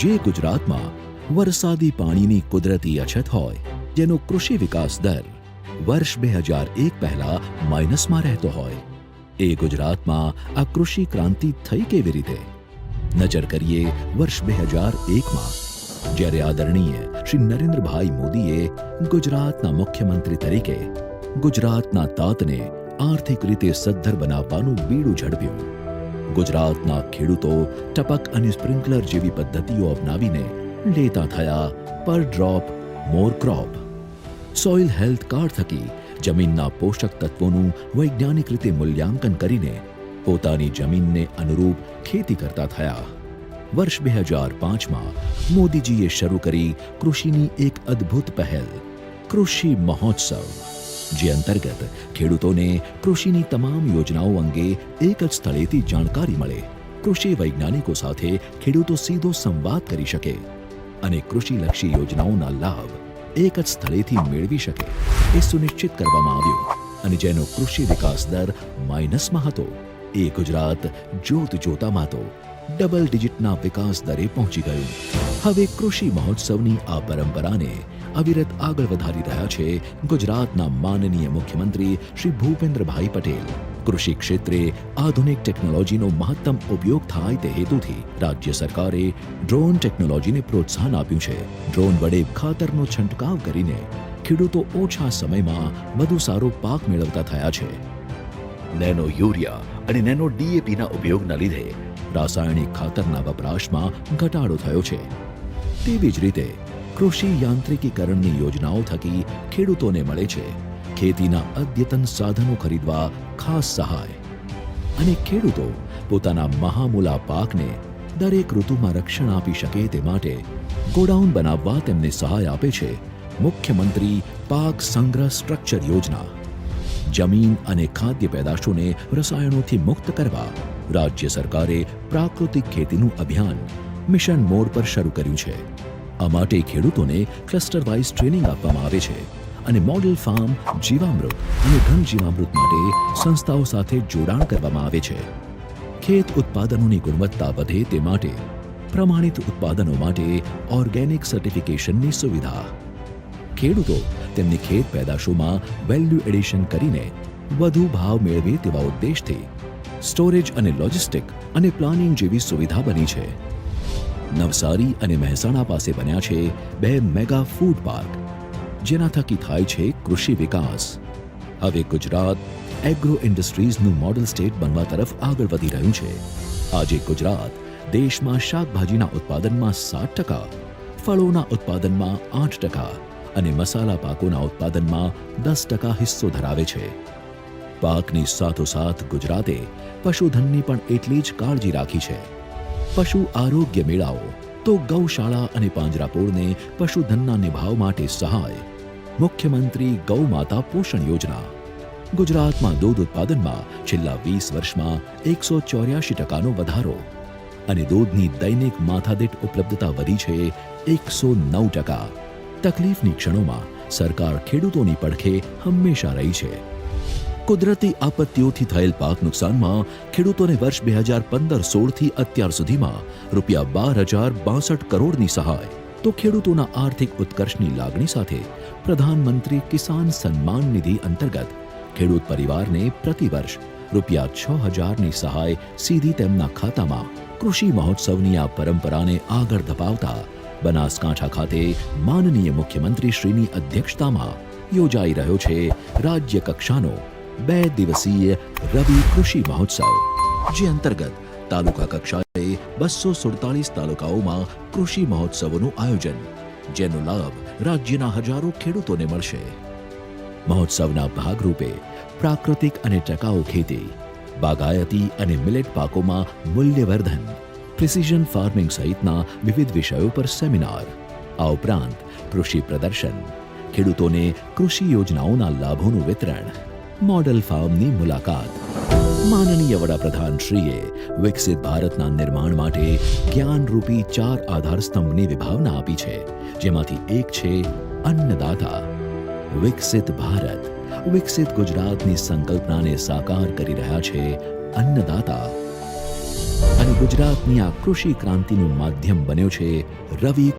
જે ગુજરાતમાં વરસાદી પાણીની કુદરતી અછત હોય, જેનો કૃષિ વિકાસ દર વર્ષ બે હજાર એક પહેલા માઇનસમાં રહેતો હોય. એ ગુજરાતમાં આ કૃષિ ક્રાંતિ થઈ કેવી રીતે? નજર કરીએ વર્ષ બે હજાર એકમાં, જ્યારે આદરણીય શ્રી નરેન્દ્રભાઈ મોદીએ ગુજરાતના મુખ્યમંત્રી તરીકે ગુજરાતના તાતને આર્થિક રીતે સદ્ધર બનાવવાનું બીડું ઝડપ્યું. ગુજરાતના ખેડૂતો ટપક અને સ્પ્રિંકલર જેવી પદ્ધતિઓ અપનાવીને લેતા થયા per drop, more crop. Soil health card થકી જમીનના પોષક તત્વોનું વૈજ્ઞાનિક રીતે મૂલ્યાંકન કરીને પોતાની જમીનને અનુરૂપ ખેતી કરતા થયા. વર્ષ બે હજાર પાંચમાં મોદીજીએ શરૂ કરી કૃષિની એક અદ્ભુત પહેલ, કૃષિ મહોત્સવ. જે અંતર્ગત ખેડૂતોને કૃષિની તમામ યોજનાઓ અંગે એક જ સ્થળેથી જાણકારી મળે. કૃષિ વૈજ્ઞાનિકો સાથે ખેડૂતો સીધો સંવાદ કરી શકે અને કૃષિલક્ષી યોજનાઓના લાભ એક જ સ્થળેથી મેળવી શકે એ સુનિશ્ચિત કરવામાં આવ્યું અને જેનો કૃષિ વિકાસ દર માઇનસમાં હતો. એ ગુજરાત જોત જોતામાં તો ડબલ ડિજિટના વિકાસ દરે પહોંચી ગયું. હવે કૃષિ મહોત્સવની આ પરંપરાને અવિરત આગળ વધારી રહ્યા છે ગુજરાતના માનનીય મુખ્યમંત્રી શ્રી ભૂપેન્દ્રભાઈ પટેલ. કૃષિ ક્ષેત્રે આધુનિક ટેકનોલોજીનો મહત્તમ ઉપયોગ થાય તે હેતુથી રાજ્ય સરકારે ડ્રોન ટેકનોલોજીને પ્રોત્સાહન આપ્યું છે. ડ્રોન વડે ખાતરનો છંટકાવ કરીને ખેડૂતો ઓછા સમયમાં વધુ સારો પાક મેળવતા થયા છે. નેનો યુરિયા અને નેનો ડીએપીના ઉપયોગના લીધે રાસાયણિક ખાતરના વપરાશમાં ઘટાડો થયો છે. તેવી જ રીતે કૃષિ યાંત્રિકીકરણની યોજનાઓ થકી ખેડૂતોને મળે છે. ખેતીના અદ્યતન સાધનો ખરીદવા ખાસ સહાય. અને ખેડૂતો પોતાના મહામૂલા પાકને દરેક ઋતુમાં રક્ષણ આપી શકે તે માટે ગોડાઉન બનાવવા તેમને સહાય આપે છે. મુખ્યમંત્રી પાક સંગ્રહ સ્ટ્રક્ચર યોજના. જમીન અને ખાદ્ય પેદાશોને રસાયણોથી મુક્ત કરવા રાજ્ય સરકારે પ્રાકૃતિક ખેતીનું અભિયાન મિશન મોડ પર શરૂ કર્યું છે. આ માટે ખેડૂતોને ક્લસ્ટર વાઇઝ ટ્રેનિંગ આપવામાં આવે છે અને મોડેલ ફાર્મ જીવામૃત અને ઘન જીવામૃત માટે સંસ્થાઓ સાથે જોડાણ કરવામાં આવે છે. ખેત ઉત્પાદનોની ગુણવત્તા વધે તે માટે, પ્રમાણિત ઉત્પાદનો માટે ઓર્ગેનિક સર્ટિફિકેશનની સુવિધા. ખેડૂતો તેમની ખેત પેદાશોમાં વેલ્યુ એડિશન કરીને વધુ ભાવ મેળવે તેવા ઉદ્દેશથી સ્ટોરેજ અને લોજિસ્ટિક અને પ્લાનિંગ જેવી સુવિધા બની છે. નવસારી અને મહેસાણા પાસે બન્યા છે બે મેગા ફૂડ પાર્ક, જેના થકી થાય છે કૃષિ વિકાસ. હવે ગુજરાત એગ્રો ઇન્ડસ્ટ્રીઝનું મોડલ સ્ટેટ બનવા તરફ આગળ વધી રહ્યું છે. આજે ગુજરાત દેશમાં શાકભાજીના ઉત્પાદનમાં સાત ટકા, ફળોના ઉત્પાદનમાં આઠ ટકા અને મસાલા પાકોના ઉત્પાદનમાં દસ ટકા હિસ્સો ધરાવે છે. પાકની સાથોસાથ ગુજરાતે પશુધનની પણ એટલી જ કાળજી રાખી છે. પશુ આરોગ્ય મેળાઓ તો ગૌશાળા અને પાંજરાપોળને પશુધનના નિભાવ માટે સહાય. મુખ્યમંત્રી ગૌ માતા પોષણ યોજના. ગુજરાતમાં દૂધ ઉત્પાદનમાં છેલ્લા વીસ વર્ષમાં એકસો ચોર્યાસી ટકાનો વધારો અને દૂધની દૈનિક માથાદીઠ ઉપલબ્ધતા વધી છે એકસો નવ ટકા. તકલીફની ક્ષણોમાં સરકાર ખેડૂતોની પડખે હંમેશા રહી છે. કુદરતી આપત્તિઓથી થયેલ પાક નુકસાનમાં ખેડૂતોને વર્ષ બે હજાર પંદર સોળથી અત્યાર સુધીમાં રૂપિયા બાર હજાર બાસઠ કરોડની સહાય. તો ખેડૂતોના આર્થિક ઉત્કર્ષની લાગણી સાથે પ્રધાનમંત્રી કિસાન સન્માન નિધિ અંતર્ગત ખેડૂત પરિવારને પ્રતિવર્ષ રૂપિયા છ હજારની સહાય સીધી તેમના ખાતામાં કૃષિ મહોત્સવની આ પરંપરાને આગળ ધપાવતા બનાસકાંઠા ખાતે માનનીય મુખ્યમંત્રી શ્રીની અધ્યક્ષતામાં યોજાઈ રહ્યો છે રાજ્ય કક્ષાનો બે દિવસીય રવિ કૃષિ મહોત્સવ, જે અંતર્ગત તાલુકા કક્ષાએ બસો સુડતાલીસ તાલુકાઓમાં કૃષિ મહોત્સવોનું આયોજન, જેનો લાભ રાજ્યના હજારો ખેડૂતોને મળશે. મહોત્સવના ભાગરૂપે પ્રાકૃતિક અને ટકાઉ ખેતી, બાગાયતી અને મિલેટ પાકોમાં મૂલ્યવર્ધન, પ્રિસિઝન ફાર્મિંગ સહિતના વિવિધ વિષયો પર સેમિનાર. આ ઉપરાંત કૃષિ પ્રદર્શન, ખેડૂતોને કૃષિ યોજનાઓના લાભોનું વિતરણ મોડલ ફાર્મની મુલાકાત. માનનીય વડાપ્રધાનશ્રીએ વિકસિત ભારતના નિર્માણ માટે જ્ઞાનરૂપી ચાર આધારસ્તંભની વિભાવના આપી છે, જેમાંથી એક છે અન્નદાતા. વિકસિત ભારત. વિકસિત ગુજરાતની સંકલ્પનાને સાકાર કરી રહ્યા છે અન્નદાતા. અને ગુજરાતની આ કૃષિ ક્રાંતિનું માધ્યમ બન્યો છે રવિ